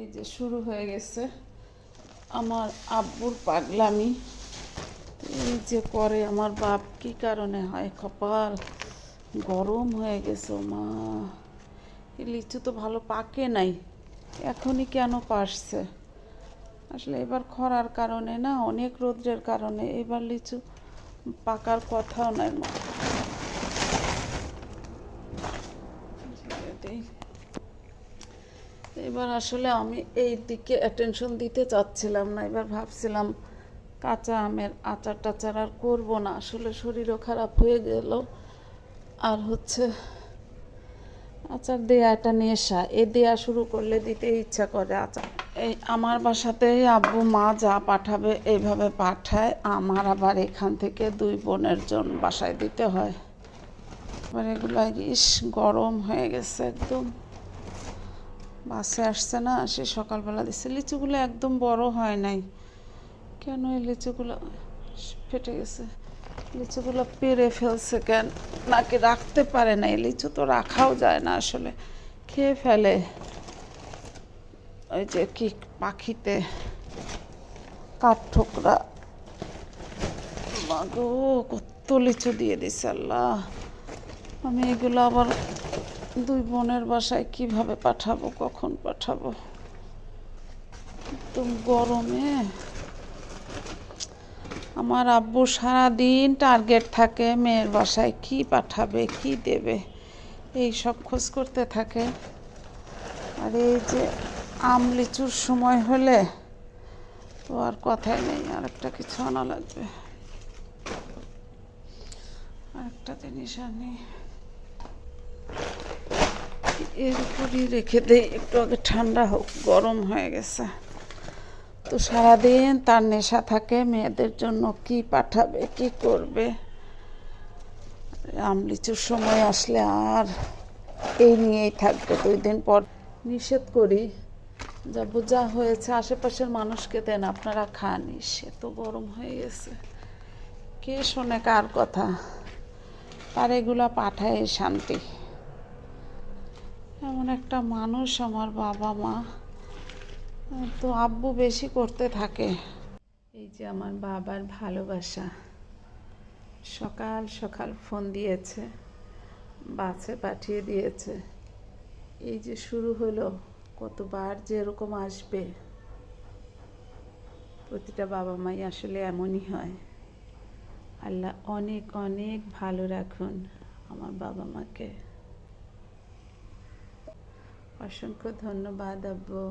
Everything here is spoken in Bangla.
এই যে শুরু হয়ে গেছে। আমার আব্বুর পাগলামি। এই যে করে আমার বাপ, কি কারণে হয় কপাল? গরম হয়ে গেছে মা। এই লিচু তো ভালো পাকে নাই, এখনই কেন পাসছে আসলে এবার খরার কারণে না, অনেক রৌদ্রের কারণে এবার লিচু পাকার কথাও নাই মা। এবার আসলে আমি এই দিকে অ্যাটেনশন দিতে চাচ্ছিলাম না, এবার ভাবছিলাম কাঁচা আমের আচার টাচার আর করব না। আসলে শরীরও খারাপ হয়ে গেল। আর হচ্ছে আচার দেয়া একটা নেশা, এ দেয়া শুরু করলে দিতে ইচ্ছা করে আচার। এই আমার বাসাতেই আব্বু, মা যা পাঠাবে এইভাবে পাঠায়, আমার আবার এখান থেকে দুই বোনের জন বাসায় দিতে হয়। এবার এগুলো ইস, গরম হয়ে গেছে একদম। বাসে আসছে না, সে সকালবেলা দিচ্ছে লিচুগুলো একদম বড় হয় নাই। কেন এই লিচুগুলো ফেটে গেছে? লিচুগুলো পেরে ফেলছে কেন? নাকি রাখতে পারে না এই লিচু তো রাখাও যায় না আসলে। খেয়ে ফেলে। ওই যে কি পাখিতে কাঠ ঠোকরা। মাগো কত লিচু দিয়ে দিছে আল্লাহ। আমি এগুলো আবার দুই বোনের বাসায় কীভাবে পাঠাবো, কখন পাঠাবো? একদম গরমে। আমার আব্বু সারাদিন টার্গেট থাকে মেয়ের বাসায় কি পাঠাবে, কি দেবে, এই সব খোঁজ করতে থাকে। আর এই যে আম লিচুর সময় হলে তো আর কথাই নেই, আর একটা কিছু আনা লাগবে। আরেকটা জিনিস আনি। এর রেখে দেই, একটু আগে ঠান্ডা হোক, গরম হয়ে গেছে। তো সারাদিন তার নেশা থাকে, মেয়েদের জন্য কি পাঠাবে, কি করবে? আম লিচুর সময় আসলে আর এই নিয়েই থাকবে। দুই দিন পর নিষেধ করি। যা বোঝা হয়েছে, আশেপাশের মানুষকে দেন, আপনারা খান। সে তো গরম হয়ে গেছে। কে শোনে কার কথা? তার এগুলা পাঠায় শান্তি। এমন একটা মানুষ আমার বাবা মা। তো আব্বু বেশি করতে থাকে। এই যে আমার বাবার ভালোবাসা। সকাল সকাল ফোন দিয়েছে, বাসে পাঠিয়ে দিয়েছে। এই যে শুরু হলো, কতবার যে এরকম আসবে। প্রতিটা বাবা মাই আসলে এমনই হয়। আল্লাহ অনেক অনেক ভালো রাখুন আমার বাবা মাকে। অসংখ্য ধন্যবাদ আব্বু।